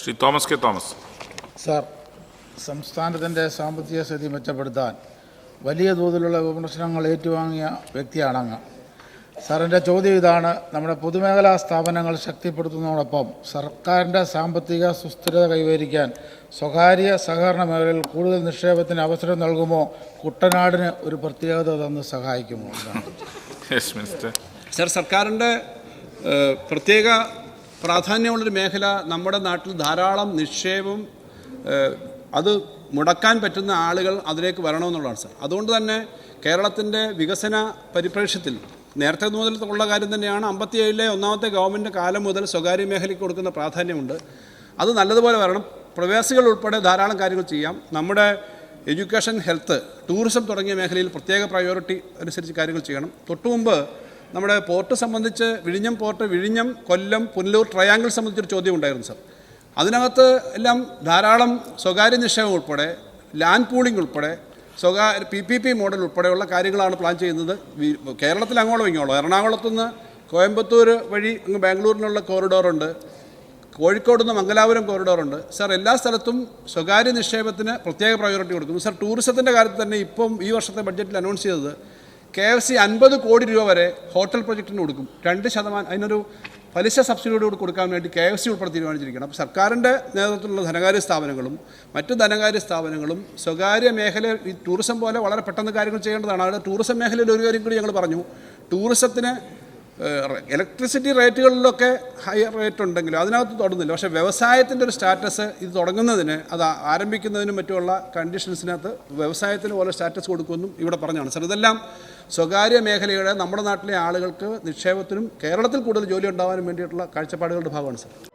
Shri Thomas K Thomas. Sir സംസ്ഥാനത്തിന്റെ സാമ്പത്തിക സ്ഥിതി മെച്ചപ്പെടുത്താൻ വലിയ തോതിലുള്ള വിമർശനങ്ങൾ ഏറ്റുവാങ്ങിയ വ്യക്തിയാണ് അങ്ങ് സാറിന്റെ ചോദ്യം ഇതാണ്. നമ്മുടെ പൊതുമേഖലാ സ്ഥാപനങ്ങൾ ശക്തിപ്പെടുത്തുന്നതോടൊപ്പം സർക്കാരിന്റെ സാമ്പത്തിക സുസ്ഥിരത കൈവരിക്കാൻ സ്വകാര്യ സഹകരണ മേഖലയിൽ കൂടുതൽ നിക്ഷേപത്തിന് അവസരം നൽകുമോ? കുട്ടനാടിന് ഒരു പ്രത്യേകത തന്ന് സഹായിക്കുമോ? എന്നാണ് യെസ് മിനിസ്റ്റർ സർ സർക്കാരിന്റെ പ്രത്യേക പ്രാധാന്യമുള്ളൊരു മേഖല നമ്മുടെ നാട്ടിൽ ധാരാളം നിക്ഷേപം അത് മുടക്കാൻ പറ്റുന്ന ആളുകൾ അതിലേക്ക് വരണമെന്നുള്ളതാണ് സാർ. അതുകൊണ്ട് തന്നെ കേരളത്തിന്റെ വികസന പരിപ്രേക്ഷ്യത്തിൽ നേരത്തെ മുതൽ ഉള്ള കാര്യം തന്നെയാണ് അമ്പത്തിയേഴിലെ ഒന്നാമത്തെ ഗവൺമെന്റ് കാലം മുതൽ സ്വകാര്യ മേഖലയ്ക്ക് കൊടുക്കുന്ന പ്രാധാന്യമുണ്ട്. അത് നല്ലതുപോലെ വരണം. പ്രവാസികൾ ഉൾപ്പെടെ ധാരാളം കാര്യങ്ങൾ ചെയ്യാം. നമ്മുടെ എഡ്യൂക്കേഷൻ ഹെൽത്ത് ടൂറിസം തുടങ്ങിയ മേഖലയിൽ പ്രത്യേക പ്രയോറിറ്റി അനുസരിച്ച് കാര്യങ്ങൾ ചെയ്യണം. തൊട്ടുമുമ്പ് നമ്മുടെ പോർട്ട് സംബന്ധിച്ച് വിഴിഞ്ഞം പോർട്ട് വിഴിഞ്ഞം കൊല്ലം പുനലൂർ ട്രയാങ്കിൾ സംബന്ധിച്ചൊരു ചോദ്യം ഉണ്ടായിരുന്നു സർ. അതിനകത്ത് എല്ലാം ധാരാളം സ്വകാര്യ നിക്ഷേപം ഉൾപ്പെടെ ലാൻഡ് പൂളിംഗ് ഉൾപ്പെടെ സ്വകാര്യ പി പി പി മോഡൽ ഉൾപ്പെടെയുള്ള കാര്യങ്ങളാണ് പ്ലാൻ ചെയ്യുന്നത്. കേരളത്തിൽ അങ്ങോളം ഇങ്ങോളം. എറണാകുളത്തുനിന്ന് കോയമ്പത്തൂർ വഴി അങ്ങ് ബാംഗ്ലൂരിനുള്ള കോറിഡോറുണ്ട് കോഴിക്കോട് നിന്ന് മംഗലാപുരം കോറിഡോറുണ്ട് സാർ എല്ലാ സ്ഥലത്തും സ്വകാര്യ നിക്ഷേപത്തിന് പ്രത്യേക പ്രയോറിറ്റി കൊടുക്കുന്നു. സാർ ടൂറിസത്തിന്റെ കാര്യത്തിൽ തന്നെ ഇപ്പം ഈ വർഷത്തെ ബഡ്ജറ്റിൽ അനൗൺസ് ചെയ്തത് കെ എഫ് സി അൻപത് കോടി രൂപ വരെ ഹോട്ടൽ പ്രൊജക്റ്റിന് കൊടുക്കും. രണ്ട് ശതമാനം അതിനൊരു പലിശ സബ്സിഡിയോട് കൂടി കൊടുക്കാൻ വേണ്ടി കെ എഫ് സി ഉൾപ്പെടെ തീരുമാനിച്ചിരിക്കുകയാണ്. അപ്പോൾ സർക്കാരിന്റെ നേതൃത്വത്തിലുള്ള ധനകാര്യ സ്ഥാപനങ്ങളും മറ്റ് ധനകാര്യ സ്ഥാപനങ്ങളും സ്വകാര്യ മേഖല ഈ ടൂറിസം പോലെ വളരെ പെട്ടെന്ന് കാര്യങ്ങൾ ചെയ്യേണ്ടതാണ്. അവിടെ ടൂറിസം മേഖലയിൽ ഒരു കാര്യം കൂടി ഞങ്ങൾ പറഞ്ഞു. ടൂറിസത്തിന് ഇലക്ട്രിസിറ്റി റേറ്റുകളിലൊക്കെ ഹയർ റേറ്റ് ഉണ്ടെങ്കിലും അതിനകത്ത് തുടങ്ങുന്നില്ല പക്ഷേ വ്യവസായത്തിന്റെ ഒരു സ്റ്റാറ്റസ് ഇത് തുടങ്ങുന്നതിന് അത് ആരംഭിക്കുന്നതിനും മറ്റുമുള്ള കണ്ടീഷൻസിനകത്ത് വ്യവസായത്തിന് പോലെ സ്റ്റാറ്റസ് കൊടുക്കുമെന്നും ഇവിടെ പറഞ്ഞാണ്. സാർ ഇതെല്ലാം സ്വകാര്യ മേഖലയുടെ നമ്മുടെ നാട്ടിലെ ആളുകൾക്ക് നിക്ഷേപത്തിനും കേരളത്തിൽ കൂടുതൽ ജോലി ഉണ്ടാവാനും വേണ്ടിയിട്ടുള്ള കാഴ്ചപ്പാടുകളുടെ ഭാഗമാണ് സാർ.